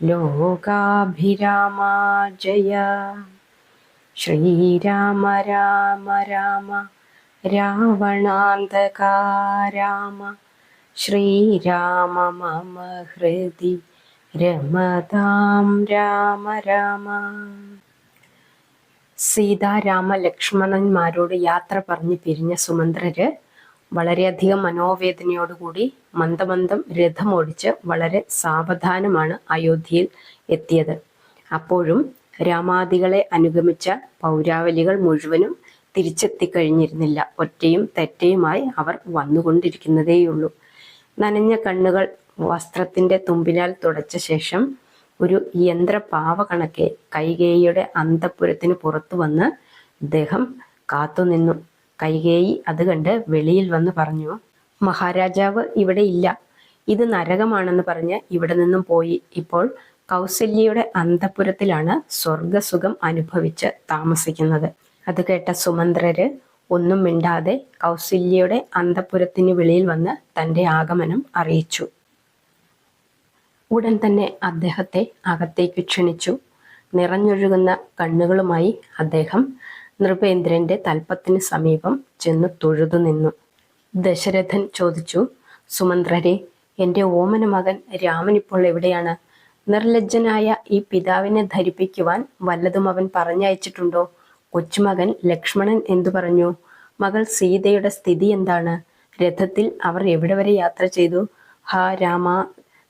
ലോകാഭിരാമ ജയ. ശ്രീരാമ രാമ രാമ രാവണാന്തക രാമ ശ്രീരാമ മമ ഹൃദി രമതാം രാമ രാമ. സീതാരാമ ലക്ഷ്മണന്മാരോട് യാത്ര പറഞ്ഞു പിരിഞ്ഞ സുമന്ത്രര് വളരെയധികം മനോവേദനയോടുകൂടി മന്ദമന്ദം രഥമോടിച്ച് വളരെ സാവധാനമാണ് അയോധ്യയിൽ എത്തിയത്. അപ്പോഴും രാമാദികളെ അനുഗമിച്ച പൗരാവലികൾ മുഴുവനും തിരിച്ചെത്തിക്കഴിഞ്ഞിരുന്നില്ല. ഒറ്റയും തെറ്റയുമായി അവർ വന്നുകൊണ്ടിരിക്കുന്നതേയുള്ളൂ. നനഞ്ഞ കണ്ണുകൾ വസ്ത്രത്തിന്റെ തുമ്പിനാൽ തുടച്ച ശേഷം ഒരു യന്ത്രപാവ കണക്കെ കൈകേയിയുടെ അന്തപുരത്തിന് പുറത്തു വന്ന് അദ്ദേഹം കാത്തുനിന്നു. കൈകേയി. അത് കണ്ട് വെളിയിൽ വന്ന് പറഞ്ഞു മഹാരാജാവ് ഇവിടെ ഇല്ല. ഇത് നരകമാണെന്ന് പറഞ്ഞ് ഇവിടെ നിന്നും പോയി. ഇപ്പോൾ കൗസല്യയുടെ അന്തപുരത്തിലാണ് സ്വർഗസുഖം അനുഭവിച്ച് താമസിക്കുന്നത്. അത് കേട്ട സുമന്ത്രര് ഒന്നും മിണ്ടാതെ കൗസല്യയുടെ അന്തപുരത്തിന് വെളിയിൽ വന്ന് തന്റെ ആഗമനം അറിയിച്ചു. ഉടൻ തന്നെ അദ്ദേഹത്തെ അകത്തേക്ക് ക്ഷണിച്ചു. നിറഞ്ഞൊഴുകുന്ന കണ്ണുകളുമായി അദ്ദേഹം നൃപേന്ദ്രന്റെ തൽപ്പത്തിന് സമീപം ചെന്ന് തൊഴുതു നിന്നു. ദശരഥൻ ചോദിച്ചു സുമന്ത്രരെ എന്റെ ഓമന മകൻ രാമൻ ഇപ്പോൾ എവിടെയാണ്? നിർലജ്ജനായ ഈ പിതാവിനെ ധരിപ്പിക്കുവാൻ വല്ലതും അവൻ പറഞ്ഞയച്ചിട്ടുണ്ടോ? കൊച്ചുമകൻ ലക്ഷ്മണൻ എന്തു പറഞ്ഞു? മകൾ സീതയുടെ സ്ഥിതി എന്താണ്? രഥത്തിൽ അവർ എവിടെ വരെ യാത്ര ചെയ്തു? ഹാ രാമ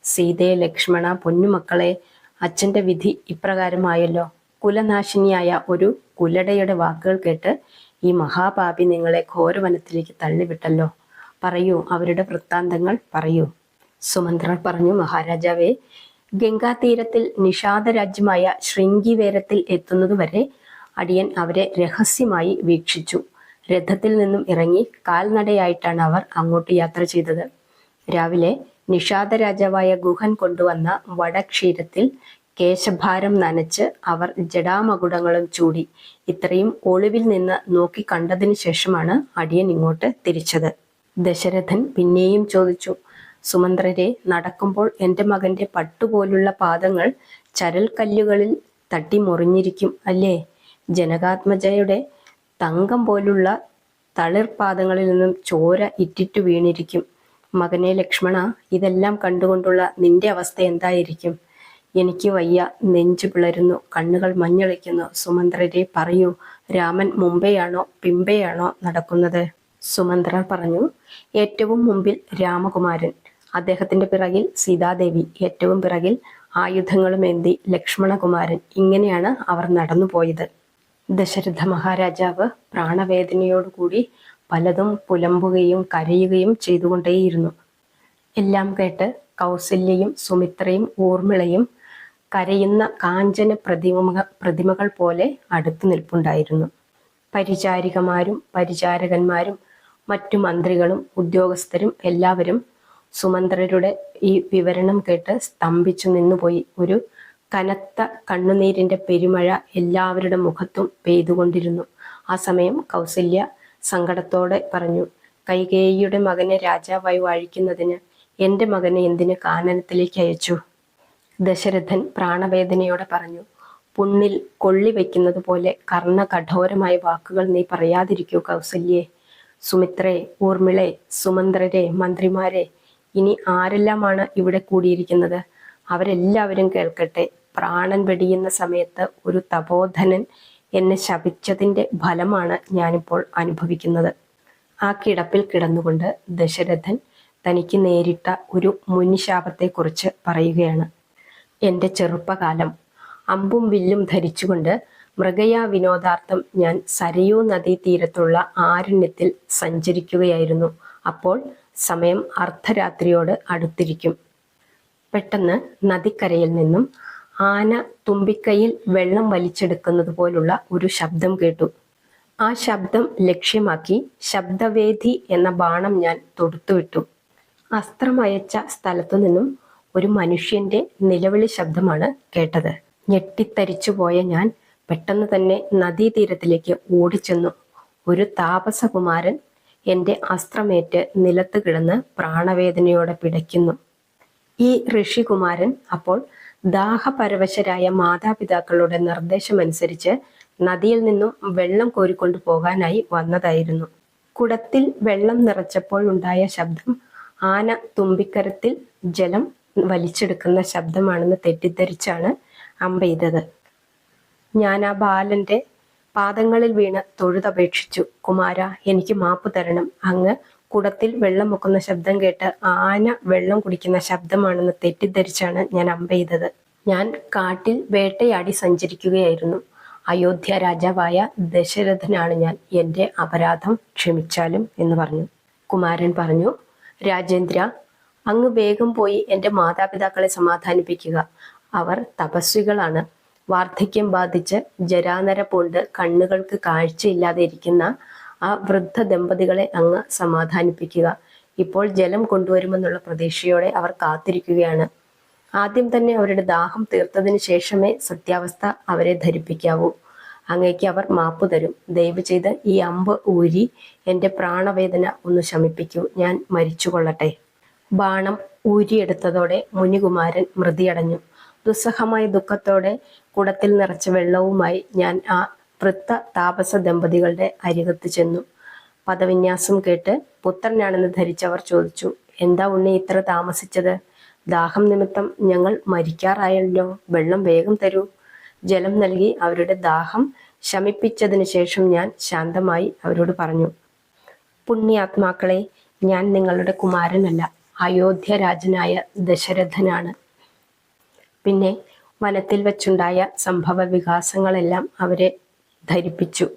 സീതയെ ലക്ഷ്മണ പൊന്നുമക്കളെ അച്ഛന്റെ വിധി ഇപ്രകാരമായല്ലോ. കുലനാശിനിയായ ഒരു കുലടയുടെ വാക്കുകൾ കേട്ട് ഈ മഹാപാപി നിങ്ങളെ ഘോരവനത്തിലേക്ക് തള്ളിവിട്ടല്ലോ. പറയൂ അവരുടെ വൃത്താന്തങ്ങൾ പറയൂ. സുമന്ത്രർ പറഞ്ഞു മഹാരാജാവേ ഗംഗാതീരത്തിൽ നിഷാദ രാജ്യമായ ശൃംഗിവേരത്തിൽ എത്തുന്നതുവരെ അടിയൻ അവരെ രഹസ്യമായി വീക്ഷിച്ചു. രഥത്തിൽ നിന്നും ഇറങ്ങി കാൽനടയായിട്ടാണ് അവർ അങ്ങോട്ട് യാത്ര ചെയ്തത്. രാവിലെ നിഷാദ രാജാവായ ഗുഹൻ കൊണ്ടുവന്ന വടക്ഷീരത്തിൽ കേശഭാരം നനച്ച് അവർ ജടാമകുടങ്ങളും ചൂടി. ഇത്രയും ഒളിവിൽ നിന്ന് നോക്കി കണ്ടതിന് ശേഷമാണ് അടിയൻ ഇങ്ങോട്ട് തിരിച്ചത്. ദശരഥൻ പിന്നെയും ചോദിച്ചു സുമന്ത്രരെ നടക്കുമ്പോൾ എന്റെ മകന്റെ പട്ടുപോലുള്ള പാദങ്ങൾ ചരൽ കല്ലുകളിൽ തട്ടി മുറിഞ്ഞിരിക്കും അല്ലേ? ജനകാത്മജയുടെ തങ്കം പോലുള്ള തളിർപാദങ്ങളിൽ നിന്നും ചോര ഇറ്റിറ്റു വീണിരിക്കും. മകനെ ലക്ഷ്മണ ഇതെല്ലാം കണ്ടുകൊണ്ടുള്ള നിന്റെ അവസ്ഥ എന്തായിരിക്കും? എനിക്ക് വയ്യ. നെഞ്ചു പിളരുന്നു. കണ്ണുകൾ മഞ്ഞളിക്കുന്നു. സുമന്ത്രരെ പറയൂ രാമൻ മുമ്പെയാണോ പിമ്പെയാണോ നടക്കുന്നത്? സുമന്ത്രർ പറഞ്ഞു ഏറ്റവും മുമ്പിൽ രാമകുമാരൻ. അദ്ദേഹത്തിന്റെ പിറകിൽ സീതാദേവി. ഏറ്റവും പിറകിൽ ആയുധങ്ങളും എന്തി ലക്ഷ്മണകുമാരൻ. ഇങ്ങനെയാണ് അവർ നടന്നുപോയത്. ദശരഥ മഹാരാജാവ് പ്രാണവേദനയോടുകൂടി പലതും പുലമ്പുകയും കരയുകയും ചെയ്തുകൊണ്ടേയിരുന്നു. എല്ലാം കേട്ട് കൗസല്യയും സുമിത്രയും ഊർമിളയും കരയുന്ന കാഞ്ചന പ്രതിമ പ്രതിമകൾ പോലെ അടുത്തു നിൽപ്പുണ്ടായിരുന്നു. പരിചാരികമാരും പരിചാരകന്മാരും മറ്റു മന്ത്രികളും ഉദ്യോഗസ്ഥരും എല്ലാവരും സുമന്ത്രരുടെ ഈ വിവരണം കേട്ട് സ്തംഭിച്ചു നിന്നുപോയി. ഒരു കനത്ത കണ്ണുനീരിന്റെ പെരുമഴ എല്ലാവരുടെ മുഖത്തും പെയ്തുകൊണ്ടിരുന്നു. ആ സമയം കൗസല്യ സങ്കടത്തോടെ പറഞ്ഞു കൈകേയിയുടെ മകനെ രാജാവായി വാഴിക്കുന്നതിന് എന്റെ മകനെ എന്തിന് കാനനത്തിലേക്ക് അയച്ചു? ദശരഥൻ പ്രാണവേദനയോടെ പറഞ്ഞു പുണ്ണിൽ കൊള്ളി വയ്ക്കുന്നത് പോലെ കർണകഠോരമായ വാക്കുകൾ നീ പറയാതിരിക്കൂ കൗസല്യേ. സുമിത്രേ ഊർമിളെ സുമന്ത്രരെ മന്ത്രിമാരെ ഇനി ആരെല്ലാമാണ് ഇവിടെ കൂടിയിരിക്കുന്നത്? അവരെല്ലാവരും കേൾക്കട്ടെ. പ്രാണൻ വെടിയുന്ന സമയത്ത് ഒരു തപോധനൻ എന്നെ ശപിച്ചതിന്റെ ഫലമാണ് ഞാനിപ്പോൾ അനുഭവിക്കുന്നത്. ആ കിടപ്പിൽ കിടന്നുകൊണ്ട് ദശരഥൻ തനിക്ക് നേരിട്ട ഒരു മുനിശാപത്തെക്കുറിച്ച് പറയുകയാണ്. എന്റെ ചെറുപ്പകാലം. അമ്പും വില്ലും ധരിച്ചുകൊണ്ട് മൃഗയാ വിനോദാർത്ഥം ഞാൻ സരയൂ നദീതീരത്തുള്ള ആരണ്യത്തിൽ സഞ്ചരിക്കുകയായിരുന്നു. അപ്പോൾ സമയം അർദ്ധരാത്രിയോട് അടുത്തിരിക്കും. പെട്ടെന്ന് നദിക്കരയിൽ നിന്നും ആന തുമ്പിക്കൈയിൽ വെള്ളം വലിച്ചെടുക്കുന്നത് പോലുള്ള ഒരു ശബ്ദം കേട്ടു. ആ ശബ്ദം ലക്ഷ്യമാക്കി ശബ്ദവേദി എന്ന ബാണം ഞാൻ തൊടുത്തുവിട്ടു. അസ്ത്രമയച്ച സ്ഥലത്തു നിന്നും ഒരു മനുഷ്യന്റെ നിലവിളി ശബ്ദമാണ് കേട്ടത്. ഞെട്ടിത്തരിച്ചു പോയ ഞാൻ പെട്ടെന്ന് തന്നെ നദീതീരത്തിലേക്ക് ഓടിച്ചെന്നു. ഒരു താപസകുമാരൻ എന്റെ അസ്ത്രമേറ്റ് നിലത്ത് കിടന്ന് പ്രാണവേദനയോടെ പിടയ്ക്കുന്നു. ഈ ഋഷികുമാരൻ അപ്പോൾ ദാഹപരവശരായ മാതാപിതാക്കളുടെ നിർദ്ദേശമനുസരിച്ച് നദിയിൽ നിന്നും വെള്ളം കോരിക്കൊണ്ടു പോകാനായി വന്നതായിരുന്നു. കുടത്തിൽ വെള്ളം നിറച്ചപ്പോഴുണ്ടായ ശബ്ദം ആന തുമ്പിക്കരത്തിൽ ജലം വലിച്ചെടുക്കുന്ന ശബ്ദമാണെന്ന് തെറ്റിദ്ധരിച്ചാണ് അമ്പെയ്തത് ഞാൻ ആ ബാലന്റെ പാദങ്ങളിൽ വീണ് തൊഴുതപേക്ഷിച്ചു. കുമാര എനിക്ക് മാപ്പ് തരണം. അങ്ങ് കുടത്തിൽ വെള്ളം മുക്കുന്ന ശബ്ദം കേട്ട് ആന വെള്ളം കുടിക്കുന്ന ശബ്ദമാണെന്ന് തെറ്റിദ്ധരിച്ചാണ് ഞാൻ അമ്പെയ്തത് ഞാൻ കാട്ടിൽ വേട്ടയാടി സഞ്ചരിക്കുകയായിരുന്നു. അയോധ്യ രാജാവായ ദശരഥനാണ് ഞാൻ. എന്റെ അപരാധം ക്ഷമിച്ചാലും എന്ന് പറഞ്ഞു. കുമാരൻ പറഞ്ഞു രാജേന്ദ്ര അങ്ങ് വേഗം പോയി എന്റെ മാതാപിതാക്കളെ സമാധാനിപ്പിക്കുക. അവർ തപസ്വികളാണ്. വാർദ്ധക്യം ബാധിച്ച് ജരാനര പൂണ്ട് കണ്ണുകൾക്ക് കാഴ്ചയില്ലാതെ ഇരിക്കുന്ന ആ വൃദ്ധ ദമ്പതികളെ അങ്ങ് സമാധാനിപ്പിക്കുക. ഇപ്പോൾ ജലം കൊണ്ടുവരുമെന്നുള്ള പ്രതീക്ഷയോടെ അവർ കാത്തിരിക്കുകയാണ്. ആദ്യം തന്നെ അവരുടെ ദാഹം തീർത്തതിന് ശേഷമേ സത്യാവസ്ഥ അവരെ ധരിപ്പിക്കാവൂ. അങ്ങേക്ക് അവർ മാപ്പ് തരും. ദയവ് ചെയ്ത് ഈ അമ്പ് ഊരി എന്റെ പ്രാണവേദന ഒന്ന് ശമിപ്പിക്കൂ. ഞാൻ മരിച്ചു കൊള്ളട്ടെ ബാണം ഊരിയെടുത്തതോടെ മുനികുമാരൻ മൃതിയടഞ്ഞു. ദുസ്സഹമായ ദുഃഖത്തോടെ കുടത്തിൽ നിറച്ച വെള്ളവുമായി ഞാൻ ആ വൃത്ത താപസ ദമ്പതികളുടെ അരികത്ത് ചെന്നു. പദവിന്യാസം കേട്ട് പുത്രനാണെന്ന് ധരിച്ചവർ ചോദിച്ചു എന്താ ഉണ്ണി ഇത്ര താമസിച്ചത്? ദാഹം നിമിത്തം ഞങ്ങൾ മരിക്കാറായല്ലോ വെള്ളം വേഗം തരൂ ജലം നൽകി അവരുടെ ദാഹം ശമിപ്പിച്ചതിന് ശേഷം ഞാൻ ശാന്തമായി അവരോട് പറഞ്ഞു പുണ്യാത്മാക്കളെ ഞാൻ നിങ്ങളുടെ കുമാരനല്ല. അയോധ്യ രാജനായ ദശരഥനാണ്. പിന്നെ വനത്തിൽ വെച്ചുണ്ടായ സംഭവ വികാസങ്ങളെല്ലാം അവരെ ധരിപ്പിച്ചു.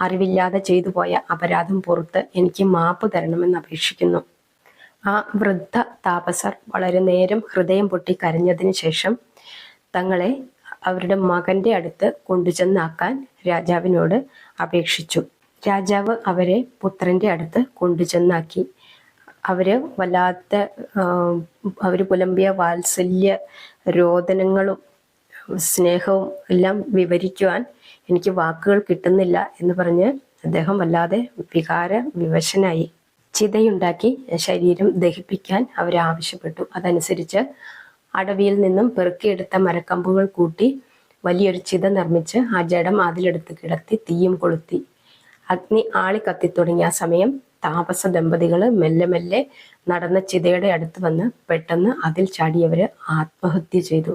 അറിവില്ലാതെ ചെയ്തു പോയ അപരാധം പുറത്ത് എനിക്ക് മാപ്പ് തരണമെന്ന് അപേക്ഷിക്കുന്നു. ആ വൃദ്ധ താപസർ വളരെ നേരം ഹൃദയം പൊട്ടി കരഞ്ഞതിന് ശേഷം തങ്ങളെ അവരുടെ മകന്റെ അടുത്ത് കൊണ്ടുചെന്നാക്കാൻ രാജാവിനോട് അപേക്ഷിച്ചു. രാജാവ് അവരെ പുത്രന്റെ അടുത്ത് കൊണ്ടുചെന്നാക്കി. അവർ വല്ലാത്ത അവർ പുലമ്പിയ വാത്സല്യ രോദനങ്ങളും സ്നേഹവും എല്ലാം വിവരിക്കുവാൻ എനിക്ക് വാക്കുകൾ കിട്ടുന്നില്ല എന്ന് പറഞ്ഞ് അദ്ദേഹം വല്ലാതെ വികാര വിവശനായി. ചിതയുണ്ടാക്കി ശരീരം ദഹിപ്പിക്കാൻ അവരാവശ്യപ്പെട്ടു അതനുസരിച്ച് അടവിയിൽ നിന്നും പെറുക്കിയെടുത്ത മരക്കമ്പുകൾ കൂട്ടി വലിയൊരു ചിത നിർമ്മിച്ച് ആ ജഡം അതിലെടുത്ത് കിടത്തി തീയും കൊളുത്തി. അഗ്നി ആളി കത്തിത്തുടങ്ങിയ ആ സമയം താപസ ദമ്പതികൾ മെല്ലെ മെല്ലെ നടന്ന ചിതയുടെ അടുത്ത് വന്ന് പെട്ടെന്ന് അതിൽ ചാടിയവർ ആത്മഹത്യ ചെയ്തു.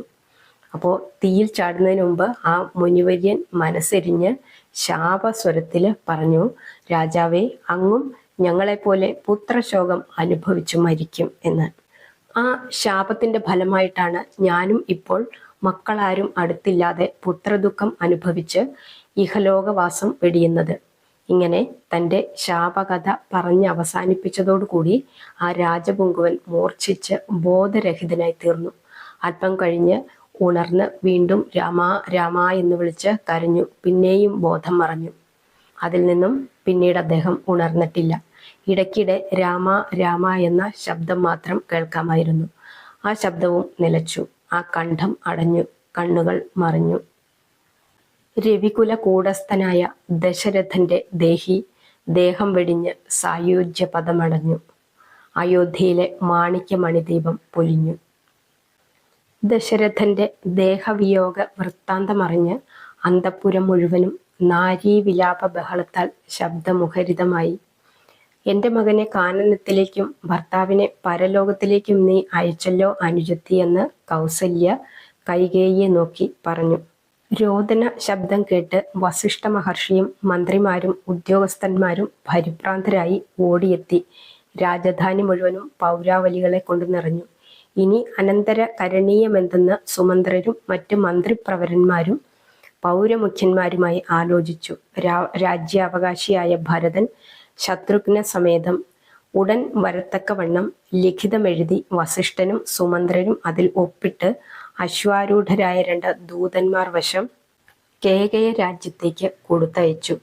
അപ്പോൾ തീയിൽ ചാടുന്നതിന് മുമ്പ് ആ മുനിവര്യൻ മനസ്സെരിഞ്ഞ് ശാപസ്വരത്തിൽ പറഞ്ഞു രാജാവേ അങ്ങും ഞങ്ങളെപ്പോലെ പുത്രശോകം അനുഭവിച്ചു മരിക്കും എന്ന്. ആ ശാപത്തിന്റെ ഫലമായിട്ടാണ് ഞാനും ഇപ്പോൾ മക്കളാരും അടുത്തില്ലാതെ പുത്രദുഃഖം അനുഭവിച്ച് ഇഹലോകവാസം വെടിയുന്നത്. ഇങ്ങനെ തന്റെ ശാപകഥ പറഞ്ഞ് അവസാനിപ്പിച്ചതോടുകൂടി ആ രാജപുങ്കുവൻ മൂർച്ഛിച്ച് ബോധരഹിതനായി തീർന്നു. അല്പം കഴിഞ്ഞ് ഉണർന്ന് വീണ്ടും രാമ രാമ എന്ന് വിളിച്ച് കരഞ്ഞു. പിന്നെയും ബോധം മറഞ്ഞു. അതിൽ നിന്നും പിന്നീട് അദ്ദേഹം ഉണർന്നിട്ടില്ല. ഇടയ്ക്കിടെ രാമ രാമ എന്ന ശബ്ദം മാത്രം കേൾക്കാമായിരുന്നു. ആ ശബ്ദവും നിലച്ചു. ആ കണ്ഠം അടഞ്ഞു. കണ്ണുകൾ മറിഞ്ഞു. രവികുല കൂടസ്ഥനായ ദശരഥന്റെ ദേഹി ദേഹം വെടിഞ്ഞ് സായുജ്യ പദമടഞ്ഞു അയോധ്യയിലെ മാണിക്യമണിദീപം പൊലിഞ്ഞു. ദശരഥന്റെ ദേഹവിയോഗ വൃത്താന്തമറിഞ്ഞ് അന്തപ്പുരം മുഴുവനും നാരീവിലാപ ബഹളത്താൽ ശബ്ദമുഖരിതമായി. എന്റെ മകനെ കാനനത്തിലേക്കും ഭർത്താവിനെ പരലോകത്തിലേക്കും നീ അയച്ചല്ലോ അനുജത്തി എന്ന് കൗസല്യ കൈകേയെ നോക്കി പറഞ്ഞു. രോദന ശബ്ദം കേട്ട് വസിഷ്ഠ മഹർഷിയും മന്ത്രിമാരും ഉദ്യോഗസ്ഥന്മാരും പരിഭ്രാന്തരായി ഓടിയെത്തി. രാജധാനി മുഴുവനും പൗരാവലികളെ കൊണ്ട് നിറഞ്ഞു. ഇനി അനന്തര കരണീയമെന്തെന്ന് സുമന്ത്രരും മറ്റ് മന്ത്രിപ്രവരന്മാരും പൗരമുഖ്യന്മാരുമായി ആലോചിച്ചു. രാ രാജ്യാവകാശിയായ ഭരതൻ ശത്രുഘ്ന സമേതം ഉടൻ വരത്തക്കവണ്ണം ലിഖിതമെഴുതി വസിഷ്ഠനും സുമന്ത്രരും അതിൽ ഒപ്പിട്ട് അശ്വാരൂഢരായ രണ്ട് ദൂതന്മാർ വശം കേകയ രാജ്യത്തേക്ക് കൊടുത്തയച്ചു.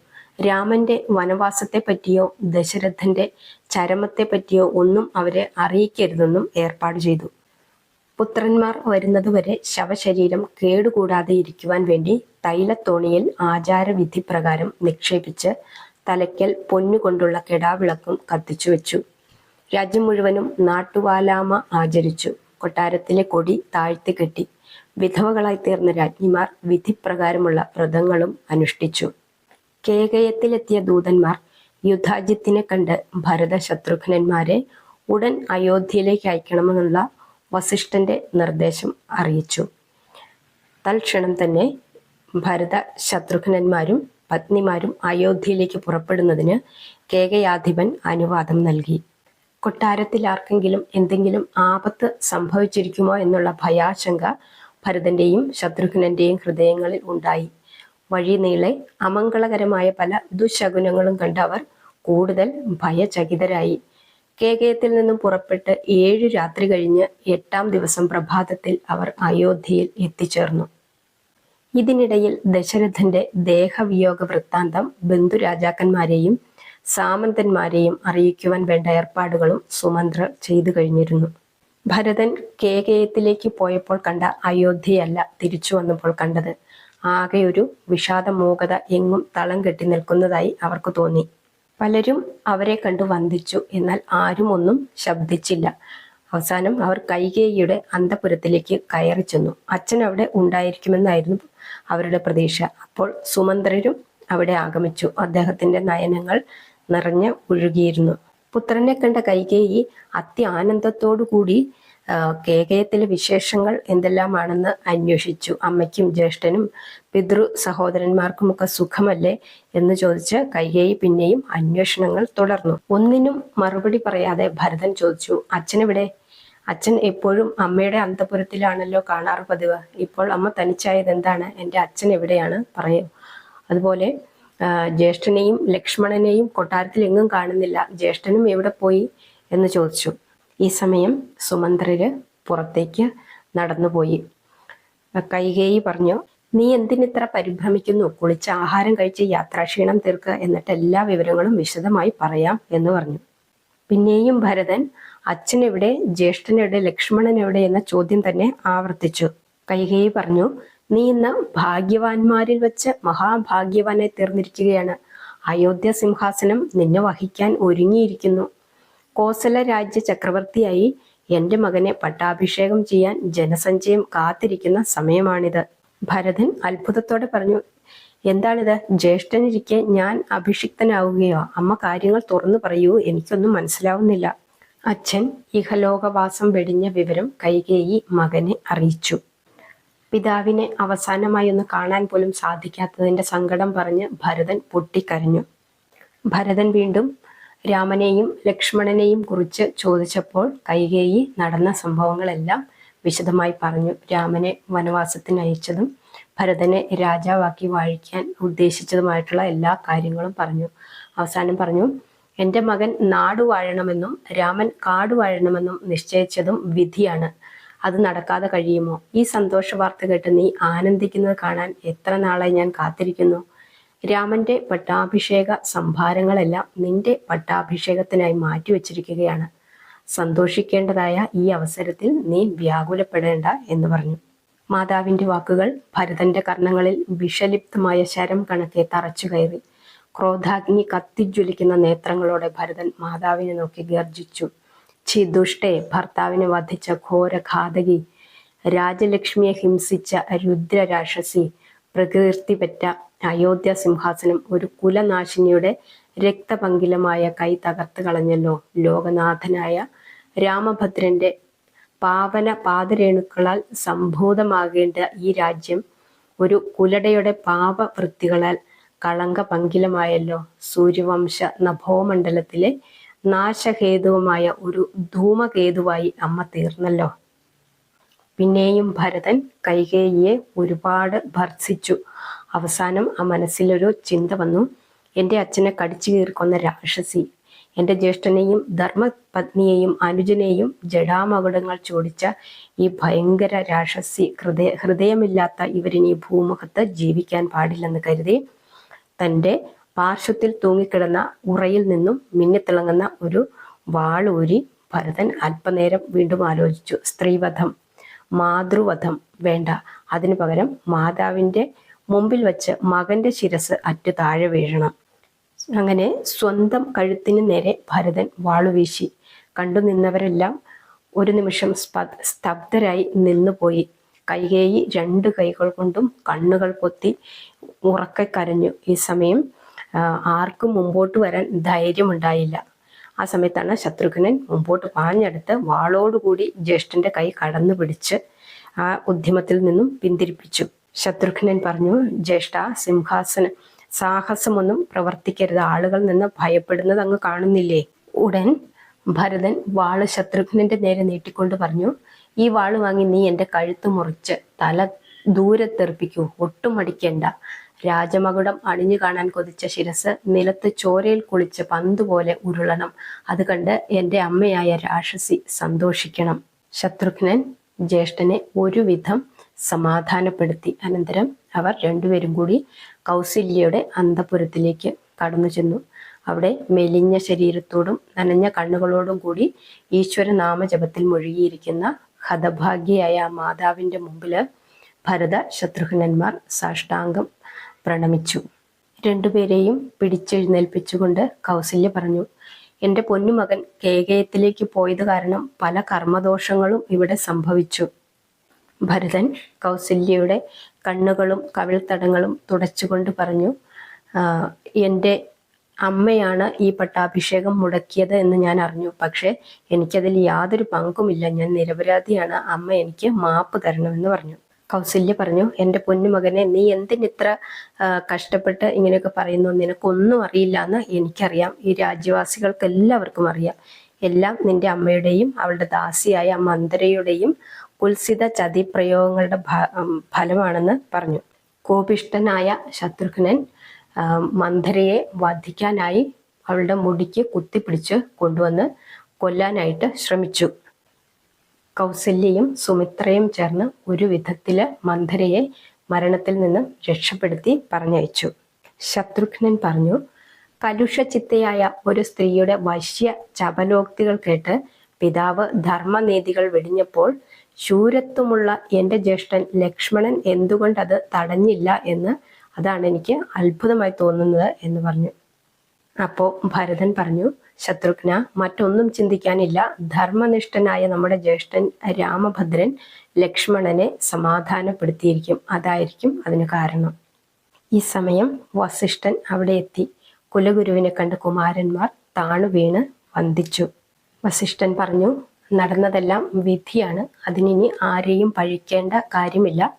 രാമന്റെ വനവാസത്തെ പറ്റിയോ ദശരഥന്റെ ചരമത്തെ പറ്റിയോ ഒന്നും അവരെ അറിയിക്കരുതെന്നും ഏർപ്പാട് ചെയ്തു. പുത്രന്മാർ വരുന്നതുവരെ ശവശരീരം കേടുകൂടാതെ ഇരിക്കുവാൻ വേണ്ടി തൈലത്തോണിയിൽ ആചാരവിധി പ്രകാരം നിക്ഷേപിച്ച് തലയ്ക്കൽ പൊന്നുകൊണ്ടുള്ള കെടാവിളക്കും കത്തിച്ചു വെച്ചു രാജ്യം മുഴുവനും നാട്ടുവാലാമ ആചരിച്ചു. കൊട്ടാരത്തിലെ കൊടി താഴ്ത്തി കെട്ടി. വിധവകളായി തീർന്ന രാജ്ഞിമാർ വിധിപ്രകാരമുള്ള വ്രതങ്ങളും അനുഷ്ഠിച്ചു. കേകയത്തിലെത്തിയ ദൂതന്മാർ യുദ്ധാജിത്തിനെ കണ്ട് ഭരത ശത്രുഘ്നന്മാരെ ഉടൻ അയോധ്യയിലേക്ക് അയക്കണമെന്നുള്ള വസിഷ്ഠന്റെ നിർദ്ദേശം അറിയിച്ചു. തൽക്ഷണം തന്നെ ഭരത ശത്രുഘ്നന്മാരും പത്നിമാരും അയോധ്യയിലേക്ക് പുറപ്പെടുന്നതിന് കേകയാധിപൻ അനുവാദം നൽകി. കൊട്ടാരത്തിൽ ആർക്കെങ്കിലും എന്തെങ്കിലും ആപത്ത് സംഭവിച്ചിരിക്കുമോ എന്നുള്ള ഭയാശങ്ക ഭരതന്റെയും ശത്രുഘ്നന്റെയും ഹൃദയങ്ങളിൽ ഉണ്ടായി. വഴി നീളെ അമംഗളകരമായ പല ദുശകുനങ്ങളും കണ്ട് അവർ കൂടുതൽ ഭയചകിതരായി. കേകയത്തിൽ നിന്നും പുറപ്പെട്ട് ഏഴു രാത്രി കഴിഞ്ഞ് എട്ടാം ദിവസം പ്രഭാതത്തിൽ അവർ അയോധ്യയിൽ എത്തിച്ചേർന്നു. ഇതിനിടയിൽ ദശരഥന്റെ ദേഹവിയോഗ വൃത്താന്തം ബന്ധുരാജാക്കന്മാരെയും സാമന്തന്മാരെയും അറിയിക്കുവാൻ വേണ്ട ഏർപ്പാടുകളും സുമന്ത്ര ചെയ്തു കഴിഞ്ഞിരുന്നു. ഭരതൻ കേകയത്തിലേക്ക് പോയപ്പോൾ കണ്ട അയോധ്യയല്ല തിരിച്ചു വന്നപ്പോൾ കണ്ടത്. ആകെ ഒരു വിഷാദമൂകത എങ്ങും തളം കെട്ടി നിൽക്കുന്നതായി അവർക്ക് തോന്നി. പലരും അവരെ കണ്ടു വന്ദിച്ചു എന്നാൽ ആരും ഒന്നും ശബ്ദിച്ചില്ല. അവസാനം അവർ കൈകേയിയുടെ അന്തപുരത്തിലേക്ക് കയറി ചെന്നു. അച്ഛൻ അവിടെ ഉണ്ടായിരിക്കുമെന്നായിരുന്നു അവരുടെ പ്രതീക്ഷ. അപ്പോൾ സുമന്ത്രരും അവിടെ ആഗമിച്ചു. അദ്ദേഹത്തിന്റെ നയനങ്ങൾ നിറഞ്ഞ് ഒഴുകിയിരുന്നു. പുത്രനെ കണ്ട കൈകേയി അത്യാനന്ദത്തോടു കൂടി കേകയത്തിലെ വിശേഷങ്ങൾ എന്തെല്ലാമാണെന്ന് അന്വേഷിച്ചു. അമ്മയ്ക്കും ജ്യേഷ്ഠനും പിതൃ സഹോദരന്മാർക്കുമൊക്കെ സുഖമല്ലേ എന്ന് ചോദിച്ച് കൈകേയി പിന്നെയും അന്വേഷണങ്ങൾ തുടർന്നു. ഒന്നിനും മറുപടി പറയാതെ ഭരതൻ ചോദിച്ചു അച്ഛനെവിടെ? അച്ഛൻ എപ്പോഴും അമ്മയുടെ അന്തപുരത്തിലാണല്ലോ കാണാറ് പതിവ്. ഇപ്പോൾ അമ്മ തനിച്ചായത് എന്താണ് എന്റെ അച്ഛൻ എവിടെയാണ്? പറയൂ. അതുപോലെ ജ്യേഷ്ഠനെയും ലക്ഷ്മണനെയും കൊട്ടാരത്തിൽ എങ്ങും കാണുന്നില്ല. ജ്യേഷ്ഠനും എവിടെ പോയി എന്ന് ചോദിച്ചു. ഈ സമയം സുമന്ത്രര് പുറത്തേക്ക് നടന്നുപോയി. കൈകേയി പറഞ്ഞു നീ എന്തിനിത്ര പരിഭ്രമിക്കുന്നു? കുളിച്ച് ആഹാരം കഴിച്ച് യാത്രാക്ഷീണം തീർക്കുക എന്നിട്ട് എല്ലാ വിവരങ്ങളും വിശദമായി പറയാം എന്ന് പറഞ്ഞു. പിന്നെയും ഭരതൻ അച്ഛനെവിടെ ജ്യേഷ്ഠനെവിടെ ലക്ഷ്മണനെവിടെ എന്ന ചോദ്യം തന്നെ ആവർത്തിച്ചു. കൈകേയി പറഞ്ഞു നീ ഇന്ന് ഭാഗ്യവാന്മാരിൽ വെച്ച് മഹാഭാഗ്യവാനായി തീർന്നിരിക്കുകയാണ്. അയോധ്യ സിംഹാസനം നിന്നെ വഹിക്കാൻ ഒരുങ്ങിയിരിക്കുന്നു. കോസല രാജ്യ ചക്രവർത്തിയായി എന്റെ മകനെ പട്ടാഭിഷേകം ചെയ്യാൻ ജനസഞ്ചയം കാത്തിരിക്കുന്ന സമയമാണിത്. ഭരതൻ അത്ഭുതത്തോടെ പറഞ്ഞു എന്താണിത്? ജ്യേഷ്ഠനിരിക്കെ ഞാൻ അഭിഷിക്തനാവുകയോ? അമ്മ കാര്യങ്ങൾ തുറന്നു പറയൂ എനിക്കൊന്നും മനസ്സിലാവുന്നില്ല. അച്ഛൻ ഇഹലോകവാസം വെടിഞ്ഞ വിവരം കൈകേയി മകനെ അറിയിച്ചു. പിതാവിനെ അവസാനമായി ഒന്ന് കാണാൻ പോലും സാധിക്കാത്തതിന്റെ സങ്കടം പറഞ്ഞ് ഭരതൻ പൊട്ടിക്കരഞ്ഞു. ഭരതൻ വീണ്ടും രാമനെയും ലക്ഷ്മണനെയും കുറിച്ച് ചോദിച്ചപ്പോൾ കൈകേയി നടന്ന സംഭവങ്ങളെല്ലാം വിശദമായി പറഞ്ഞു. രാമനെ വനവാസത്തിന് അയച്ചതും ഭരതനെ രാജാവാക്കി വാഴിക്കാൻ ഉദ്ദേശിച്ചതുമായിട്ടുള്ള എല്ലാ കാര്യങ്ങളും പറഞ്ഞു. അവസാനം പറഞ്ഞു എന്റെ മകൻ നാട് വാഴണമെന്നും രാമൻ കാട് വാഴണമെന്നും നിശ്ചയിച്ചതും വിധിയാണ്. അത് നടക്കാതെ കഴിയുമോ? ഈ സന്തോഷ വാർത്ത കേട്ട് നീ ആനന്ദിക്കുന്നത് കാണാൻ എത്ര നാളായി ഞാൻ കാത്തിരിക്കുന്നു? രാമന്റെ പട്ടാഭിഷേക സംഭാരങ്ങളെല്ലാം നിന്റെ പട്ടാഭിഷേകത്തിനായി മാറ്റിവെച്ചിരിക്കുകയാണ്. സന്തോഷിക്കേണ്ടതായ ഈ അവസരത്തിൽ നീ വ്യാകുലപ്പെടേണ്ട എന്ന് പറഞ്ഞു. മാതാവിന്റെ വാക്കുകൾ ഭരതന്റെ കർണങ്ങളിൽ വിഷലിപ്തമായ ശരം കണക്കെ തറച്ചു കയറി. ക്രോധാഗ്നി കത്തിജ്വലിക്കുന്ന നേത്രങ്ങളോടെ ഭരതൻ മാതാവിനെ നോക്കി ഗർജിച്ചു ഛി ദുഷ്ടേ ഭർത്താവിനെ വധിച്ച ഘോര ഘാതകി. രാജലക്ഷ്മിയെ ഹിംസിച്ച രുദ്രരാക്ഷസി. പ്രകീർത്തി പെറ്റ അയോധ്യ സിംഹാസനം ഒരു കുലനാശിനിയുടെ രക്തപങ്കിലമായ കൈ തകർത്ത് കളഞ്ഞല്ലോ. ലോകനാഥനായ രാമഭദ്രന്റെ പാവന പാദരേണുക്കളാൽ സംഭൂതമാകേണ്ട ഈ രാജ്യം ഒരു കുലടയുടെ പാപവൃത്തികളാൽ കളങ്ക പങ്കിലമായല്ലോ സൂര്യവംശ നഭോമണ്ഡലത്തിലെ നാശഹേതുവുമായ ഒരു ധൂമകേതുവായി അമ്മ തീർന്നല്ലോ. പിന്നെയും ഭരതൻ കൈകേയിയെ ഒരുപാട് ഭർസിച്ചു. അവസാനം ആ മനസ്സിലൊരു ചിന്ത വന്നു. എന്റെ അച്ഛനെ കടിച്ചു കീറിക്കൊന്ന രാക്ഷസി എന്റെ ജ്യേഷ്ഠനെയും ധർമ്മപത്നിയെയും അനുജനെയും ജഡാമകുടങ്ങൾ ചോടിച്ച ഈ ഭയങ്കര രാക്ഷസി ഹൃദയ ഹൃദയമില്ലാത്ത ഇവരിനി ഭൂമുഖത്ത് ജീവിക്കാൻ പാടില്ലെന്ന് കരുതി തന്റെ പാർശ്വത്തിൽ തൂങ്ങിക്കിടന്ന ഉറയിൽ നിന്നും മിന്നിത്തിളങ്ങുന്ന ഒരു വാളൂരി ഭരതൻ അല്പനേരം വീണ്ടും ആലോചിച്ചു. സ്ത്രീവധം മാതൃവധം വേണ്ട. അതിനു പകരം മാതാവിന്റെ മുമ്പിൽ വച്ച് മകന്റെ ശിരസ് അറ്റു താഴെ വീഴണം. അങ്ങനെ സ്വന്തം കഴുത്തിന് നേരെ ഭരതൻ വാളുവീശി കണ്ടു നിന്നവരെല്ലാം ഒരു നിമിഷം സ്തബ്ധരായി നിന്നുപോയി. കൈകേയി രണ്ട് കൈകൾ കൊണ്ടും കണ്ണുകൾ പൊത്തി ഉറക്കെ കരഞ്ഞു. ഈ സമയം ആർക്കും മുമ്പോട്ട് വരാൻ ധൈര്യമുണ്ടായില്ല. ആ സമയത്താണ് ശത്രുഘ്നൻ മുമ്പോട്ട് പാഞ്ഞെടുത്ത് വാളോടുകൂടി ജ്യേഷ്ഠന്റെ കൈ കടന്നു പിടിച്ച് ആ ഉദ്യമത്തിൽ നിന്നും പിന്തിരിപ്പിച്ചു. ശത്രുഘ്നൻ പറഞ്ഞു ജ്യേഷ്ഠ സിംഹാസന സാഹസമൊന്നും പ്രവർത്തിക്കരുത്. ആളുകൾ നിന്ന് ഭയപ്പെടുന്നത് അങ്ങ് കാണുന്നില്ലേ? ഉടൻ ഭരതൻ വാൾ ശത്രുഘ്നന്റെ നേരെ നീട്ടിക്കൊണ്ട് പറഞ്ഞു ഈ വാൾ വാങ്ങി നീ എന്റെ കഴുത്ത് മുറിച്ച് തല ദൂരെ തെറിപ്പിക്കൂ ഒട്ടും മടിക്കേണ്ട. രാജമകുടം അണിഞ്ഞു കാണാൻ കൊതിച്ച ശിരസ് നിലത്ത് ചോരയിൽ കുളിച്ച് പന്ത് പോലെ ഉരുളണം. അത് കണ്ട് എന്റെ അമ്മയായ രാക്ഷസി സന്തോഷിക്കണം. ശത്രുഘ്നൻ ജ്യേഷ്ഠനെ ഒരുവിധം സമാധാനപ്പെടുത്തി. അനന്തരം അവർ രണ്ടുപേരും കൂടി കൗസല്യയുടെ അന്തപുരത്തിലേക്ക് കടന്നു ചെന്നു. അവിടെ മെലിഞ്ഞ ശരീരത്തോടും നനഞ്ഞ കണ്ണുകളോടും കൂടി ഈശ്വര നാമജപത്തിൽ മുഴുകിയിരിക്കുന്ന ഹതഭാഗ്യയായ മാതാവിന്റെ മുമ്പിൽ ഭരത ശത്രുഘ്നന്മാർ സാഷ്ടാംഗം പ്രണമിച്ചു. രണ്ടുപേരെയും പിടിച്ചെഴുന്നേൽപ്പിച്ചുകൊണ്ട് കൗസല്യ പറഞ്ഞു എന്റെ പൊന്നുമകൻ കേകയത്തിലേക്ക് പോയത് കാരണം പല കർമ്മദോഷങ്ങളും ഇവിടെ സംഭവിച്ചു ഭരതൻ കൗസല്യയുടെ കണ്ണുകളും കവിൾത്തടങ്ങളും തുടച്ചുകൊണ്ട് പറഞ്ഞു എന്റെ അമ്മയാണ് ഈ പട്ടാഭിഷേകം മുടക്കിയത് എന്ന് ഞാൻ അറിഞ്ഞു. പക്ഷേ എനിക്കതിൽ യാതൊരു പങ്കുമില്ല. ഞാൻ നിരപരാധിയാണ്. അമ്മ എനിക്ക് മാപ്പ് തരണമെന്ന് പറഞ്ഞു. കൗസല്യ പറഞ്ഞു എന്റെ പൊന്നുമകനെ നീ എന്തിനിത്ര കഷ്ടപ്പെട്ട് ഇങ്ങനെയൊക്കെ പറയുന്നു? നിനക്കൊന്നും അറിയില്ല എന്ന് എനിക്കറിയാം. ഈ രാജ്യവാസികൾക്ക് എല്ലാവർക്കും അറിയാം. എല്ലാം നിന്റെ അമ്മയുടെയും അവളുടെ ദാസിയായ മന്ദരയുടെയും ഉത്സിത ചതി പ്രയോഗങ്ങളുടെ ഫലമാണെന്ന് പറഞ്ഞു. കോപിഷ്ടനായ ശത്രുഘ്നൻ മന്ദരയെ വധിക്കാനായി അവളുടെ മുടിക്ക് കുത്തിപ്പിടിച്ച് കൊണ്ടുവന്ന് കൊല്ലാനായിട്ട് ശ്രമിച്ചു. കൗസല്യയും സുമിത്രയും ചേർന്ന് ഒരു വിധത്തിൽ മന്ധരയെ മരണത്തിൽ നിന്ന് രക്ഷപ്പെടുത്തി പറഞ്ഞയച്ചു. ശത്രുഘ്നൻ പറഞ്ഞു കലുഷചിത്തയായ ഒരു സ്ത്രീയുടെ വശ്യ ചപലോക്തികൾ കേട്ട് പിതാവ് ധർമ്മനീതികൾ വെടിഞ്ഞപ്പോൾ ശൂരത്വമുള്ള എന്റെ ജ്യേഷ്ഠൻ ലക്ഷ്മണൻ എന്തുകൊണ്ട് അത് തടഞ്ഞില്ല എന്ന് അതാണ് എനിക്ക് അത്ഭുതമായി തോന്നുന്നത് എന്ന് പറഞ്ഞു. അപ്പോൾ ഭരതൻ പറഞ്ഞു ശത്രുഘ്ന മറ്റൊന്നും ചിന്തിക്കാനില്ല. ധർമ്മനിഷ്ഠനായ നമ്മുടെ ജ്യേഷ്ഠൻ രാമഭദ്രൻ ലക്ഷ്മണനെ സമാധാനപ്പെടുത്തിയിരിക്കും. അതായിരിക്കും അതിന് കാരണം. ഈ സമയം വസിഷ്ഠൻ അവിടെ എത്തി. കുലഗുരുവിനെ കണ്ട് കുമാരന്മാർ താണു വീണ് വന്ദിച്ചു. വസിഷ്ഠൻ പറഞ്ഞു നടന്നതെല്ലാം വിധിയാണ്. അതിനി ആരെയും പഴിക്കേണ്ട കാര്യമില്ല.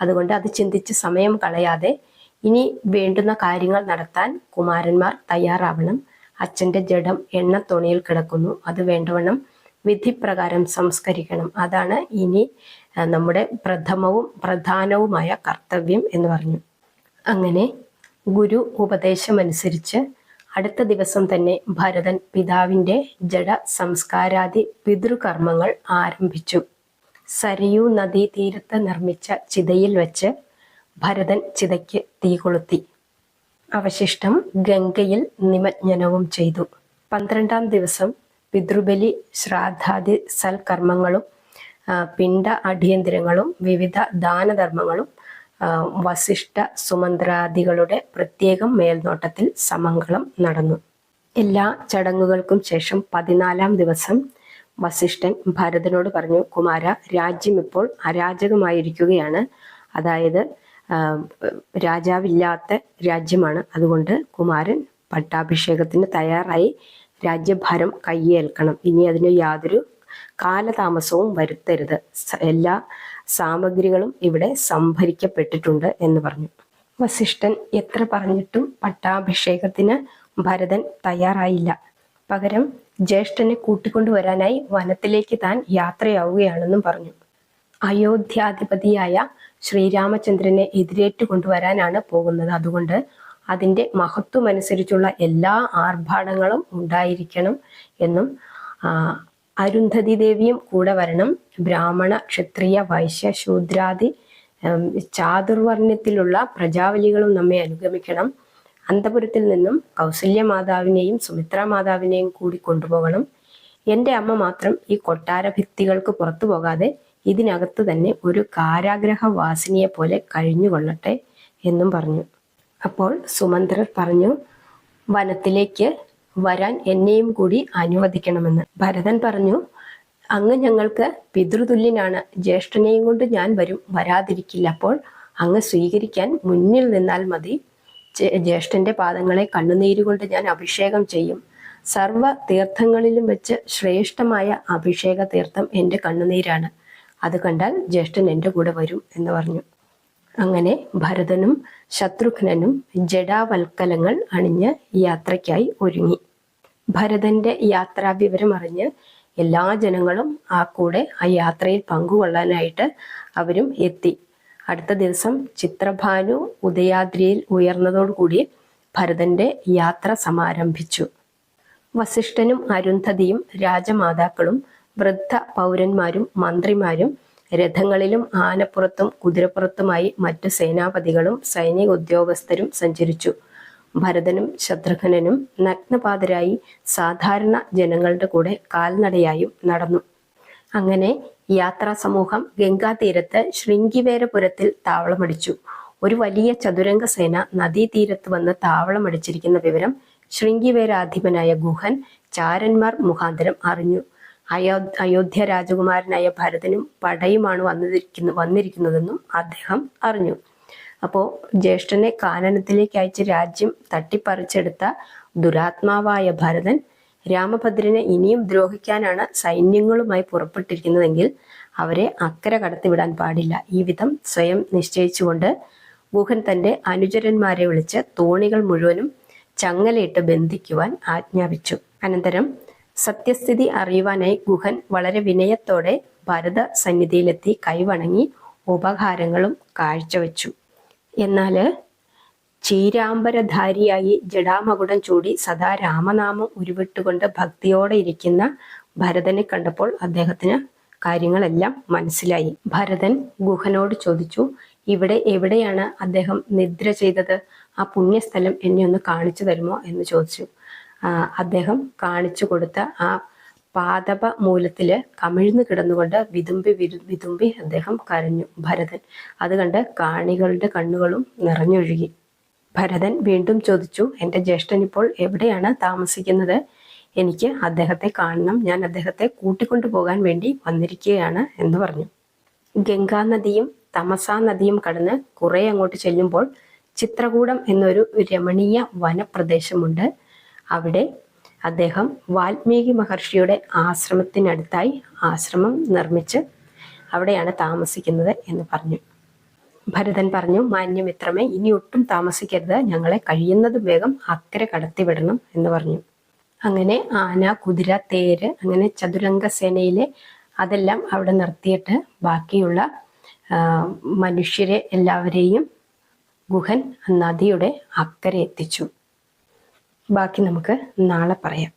അതുകൊണ്ട് അത് ചിന്തിച്ച് സമയം കളയാതെ ഇനി വേണ്ടുന്ന കാര്യങ്ങൾ നടത്താൻ കുമാരന്മാർ തയ്യാറാവണം. അച്ഛന്റെ ജഡം എണ്ണത്തോണിയിൽ കിടക്കുന്നു. അത് വേണ്ടവണ്ണം വിധിപ്രകാരം സംസ്കരിക്കണം. അതാണ് ഇനി നമ്മുടെ പ്രഥമവും പ്രധാനവുമായ കർത്തവ്യം എന്ന് പറഞ്ഞു. അങ്ങനെ ഗുരു ഉപദേശമനുസരിച്ച് അടുത്ത ദിവസം തന്നെ ഭരതൻ പിതാവിന്റെ ജഡ സംസ്കാരാദി പിതൃകർമ്മങ്ങൾ ആരംഭിച്ചു. സരയൂ നദീതീരത്ത് നിർമ്മിച്ച ചിതയിൽ വെച്ച് ഭരതൻ ചിതയ്ക്ക് തീ കൊളുത്തി. അവശിഷ്ടം ഗംഗയിൽ നിമജ്ഞനവും ചെയ്തു. പന്ത്രണ്ടാം ദിവസം പിതൃബലി ശ്രാദ്ധാദി സൽക്കർമ്മങ്ങളും പിണ്ട അടിയന്തിരങ്ങളും വിവിധ ദാനധർമ്മങ്ങളും വസിഷ്ഠ സുമന്ത്രാദികളുടെ പ്രത്യേകം മേൽനോട്ടത്തിൽ സമംഗളം നടന്നു. എല്ലാ ചടങ്ങുകൾക്കും ശേഷം പതിനാലാം ദിവസം വസിഷ്ഠൻ ഭരതനോട് പറഞ്ഞു കുമാര രാജ്യം ഇപ്പോൾ അരാജകമായിരിക്കുകയാണ്. അതായത് രാജാവില്ലാത്ത രാജ്യമാണ്. അതുകൊണ്ട് കുമാരൻ പട്ടാഭിഷേകത്തിന് തയ്യാറായി രാജ്യഭാരം കയ്യേൽക്കണം. ഇനി അതിന് യാതൊരു കാലതാമസവും വരുത്തരുത്. എല്ലാ സാമഗ്രികളും ഇവിടെ സംഭരിക്കപ്പെട്ടിട്ടുണ്ട് എന്ന് പറഞ്ഞു. വസിഷ്ഠൻ എത്ര പറഞ്ഞിട്ടും പട്ടാഭിഷേകത്തിന് ഭരതൻ തയ്യാറായില്ല. പകരം ജ്യേഷ്ഠനെ കൂട്ടിക്കൊണ്ടുവരാനായി വനത്തിലേക്ക് താൻ യാത്രയാവുകയാണെന്നും പറഞ്ഞു. അയോധ്യാധിപതിയായ ശ്രീരാമചന്ദ്രനെ എതിരേറ്റ് കൊണ്ടുവരാനാണ് പോകുന്നത്. അതുകൊണ്ട് അതിന്റെ മഹത്വമനുസരിച്ചുള്ള എല്ലാ ആർഭാടങ്ങളും ഉണ്ടായിരിക്കണം എന്നും അരുന്ധതി ദേവിയും കൂടെ വരണം. ബ്രാഹ്മണ ക്ഷത്രിയ വൈശ്യ ശൂദ്രാദി ചാതുർവർണത്തിലുള്ള പ്രജാവലികളും നമ്മെ അനുഗമിക്കണം. അന്തപുരത്തിൽ നിന്നും കൗസല്യ മാതാവിനെയും സുമിത്ര മാതാവിനെയും കൂടി കൊണ്ടുപോകണം. എന്റെ അമ്മ മാത്രം ഈ കൊട്ടാര ഭിത്തികൾക്ക് പുറത്തു പോകാതെ ഇതിനകത്ത് തന്നെ ഒരു കാരാഗ്രഹ കാരാഗ്രഹവാസിനിയെ പോലെ കഴിഞ്ഞുകൊള്ളട്ടെ എന്നും പറഞ്ഞു. അപ്പോൾ സുമന്ത്രർ പറഞ്ഞു വനത്തിലേക്ക് വരാൻ എന്നെയും കൂടി അനുവദിക്കണമെന്ന്. ഭരതൻ പറഞ്ഞു അങ്ങ് ഞങ്ങൾക്ക് പിതൃതുല്യനാണ്. ജ്യേഷ്ഠനെയും കൊണ്ട് ഞാൻ വരും. വരാതിരിക്കില്ല. അപ്പോൾ അങ്ങ് സ്വീകരിക്കാൻ മുന്നിൽ നിന്നാൽ മതി. ജ്യേഷ്ഠന്റെ പാദങ്ങളെ കണ്ണുനീരുകൊണ്ട് ഞാൻ അഭിഷേകം ചെയ്യും. സർവ തീർത്ഥങ്ങളിലും വെച്ച് ശ്രേഷ്ഠമായ അഭിഷേക തീർത്ഥം എന്റെ കണ്ണുനീരാണ്. അത് കണ്ടാൽ ജ്യേഷ്ഠൻ എന്റെ കൂടെ വരും എന്ന് പറഞ്ഞു. അങ്ങനെ ഭരതനും ശത്രുഘ്നനും ജഡാവൽക്കലങ്ങൾ അണിഞ്ഞ് യാത്രയ്ക്കായി ഒരുങ്ങി. ഭരതന്റെ യാത്രാ വിവരം അറിഞ്ഞ് എല്ലാ ജനങ്ങളും ആ കൂടെ ആ യാത്രയിൽ പങ്കുകൊള്ളാനായിട്ട് അവരും എത്തി. അടുത്ത ദിവസം ചിത്രഭാനു ഉദയാദ്രിയിൽ ഉയർന്നതോടുകൂടി ഭരതന്റെ യാത്ര സമാരംഭിച്ചു. വസിഷ്ഠനും അരുന്ധതിയും രാജമാതാക്കളും വൃദ്ധ പൗരന്മാരും മന്ത്രിമാരും രഥങ്ങളിലും ആനപ്പുറത്തും കുതിരപ്പുറത്തുമായി മറ്റു സേനാപതികളും സൈനിക ഉദ്യോഗസ്ഥരും സഞ്ചരിച്ചു. ഭരതനും ശത്രുഘ്നനും നഗ്നപാതരായി സാധാരണ ജനങ്ങളുടെ കൂടെ കാൽനടയായും നടന്നു. അങ്ങനെ യാത്രാ സമൂഹം ഗംഗാതീരത്ത് ശൃംഗിവേരപുരത്തിൽ താവളമടിച്ചു. ഒരു വലിയ ചതുരംഗ സേന നദീതീരത്ത് വന്ന് താവളമടിച്ചിരിക്കുന്ന വിവരം ശൃംഗിവേരാധിപനായ ഗുഹൻ ചാരന്മാർ മുഖാന്തരം അറിഞ്ഞു. അയോ അയോധ്യ രാജകുമാരനായ ഭരതനും പടയുമാണ് വന്നിരിക്കുന്നു വന്നിരിക്കുന്നതെന്നും അദ്ദേഹം അറിഞ്ഞു. അപ്പോൾ ജ്യേഷ്ഠനെ കാനനത്തിലേക്ക് അയച്ച് രാജ്യം തട്ടിപ്പറിച്ചെടുത്ത ദുരാത്മാവായ ഭരതൻ രാമഭദ്രനെ ഇനിയും ദ്രോഹിക്കാനാണ് സൈന്യങ്ങളുമായി പുറപ്പെട്ടിരിക്കുന്നതെങ്കിൽ അവരെ അക്കരെ കടത്തിവിടാൻ പാടില്ല. ഈ വിധം സ്വയം നിശ്ചയിച്ചുകൊണ്ട് ഗുഹൻ തന്റെ അനുചരന്മാരെ വിളിച്ച് തോണികൾ മുഴുവനും ചങ്ങലയിട്ട് ബന്ധിക്കുവാൻ ആജ്ഞാപിച്ചു. അനന്തരം സത്യസ്ഥിതി അറിയുവാനായി ഗുഹൻ വളരെ വിനയത്തോടെ ഭരത സന്നിധിയിലെത്തി കൈവണങ്ങി ഉപഹാരങ്ങളും കാഴ്ചവെച്ചു. എന്നാൽ ചീരാംബരധാരിയായി ജഡാമകുടം ചൂടി സദാ രാമനാമം ഉരുവിട്ടുകൊണ്ട് ഭക്തിയോടെ ഇരിക്കുന്ന ഭരതനെ കണ്ടപ്പോൾ അദ്ദേഹത്തിന് കാര്യങ്ങളെല്ലാം മനസ്സിലായി. ഭരതൻ ഗുഹനോട് ചോദിച്ചു ഇവിടെ എവിടെയാണ് അദ്ദേഹം നിദ്ര ചെയ്തത്? ആ പുണ്യസ്ഥലം എന്നെ ഒന്ന് കാണിച്ചു തരുമോ? എന്ന് ചോദിച്ചു. അദ്ദേഹം കാണിച്ചു കൊടുത്ത ആ പാതപ മൂലത്തിൽ കമിഴ്ന്നു കിടന്നുകൊണ്ട് വിതുമ്പി വിതുമ്പി അദ്ദേഹം കരഞ്ഞു. ഭരതൻ അത് കണ്ട് കാണികളുടെ കണ്ണുകളും നിറഞ്ഞൊഴുകി. ഭരതൻ വീണ്ടും ചോദിച്ചു എന്റെ ജ്യേഷ്ഠൻ ഇപ്പോൾ എവിടെയാണ് താമസിക്കുന്നത്? എനിക്ക് അദ്ദേഹത്തെ കാണണം. ഞാൻ അദ്ദേഹത്തെ കൂട്ടിക്കൊണ്ടു പോകാൻ വേണ്ടി വന്നിരിക്കുകയാണ് എന്ന് പറഞ്ഞു. ഗംഗാ നദിയും തമസാ നദിയും കടന്ന് കുറെ അങ്ങോട്ട് ചെല്ലുമ്പോൾ ചിത്രകൂടം എന്നൊരു രമണീയ വനപ്രദേശമുണ്ട്. അവിടെ അദ്ദേഹം വാൽമീകി മഹർഷിയുടെ ആശ്രമത്തിനടുത്തായി ആശ്രമം നിർമ്മിച്ച് അവിടെയാണ് താമസിക്കുന്നത് എന്ന് പറഞ്ഞു. ഭരതൻ പറഞ്ഞു മാന്യമിത്രമേ ഇനി ഒട്ടും താമസിക്കരുത്. ഞങ്ങളെ കഴിയുന്നതും വേഗം അക്കരെ കടത്തിവിടണം എന്ന് പറഞ്ഞു. അങ്ങനെ ആന കുതിര തേര് അങ്ങനെ ചതുരംഗ സേനയിലെ അതെല്ലാം അവിടെ നിർത്തിയിട്ട് ബാക്കിയുള്ള മനുഷ്യരെ എല്ലാവരെയും ഗുഹൻ നദിയുടെ അക്കരെ എത്തിച്ചു. ബാക്കി നമുക്ക് നാളെ പറയാം.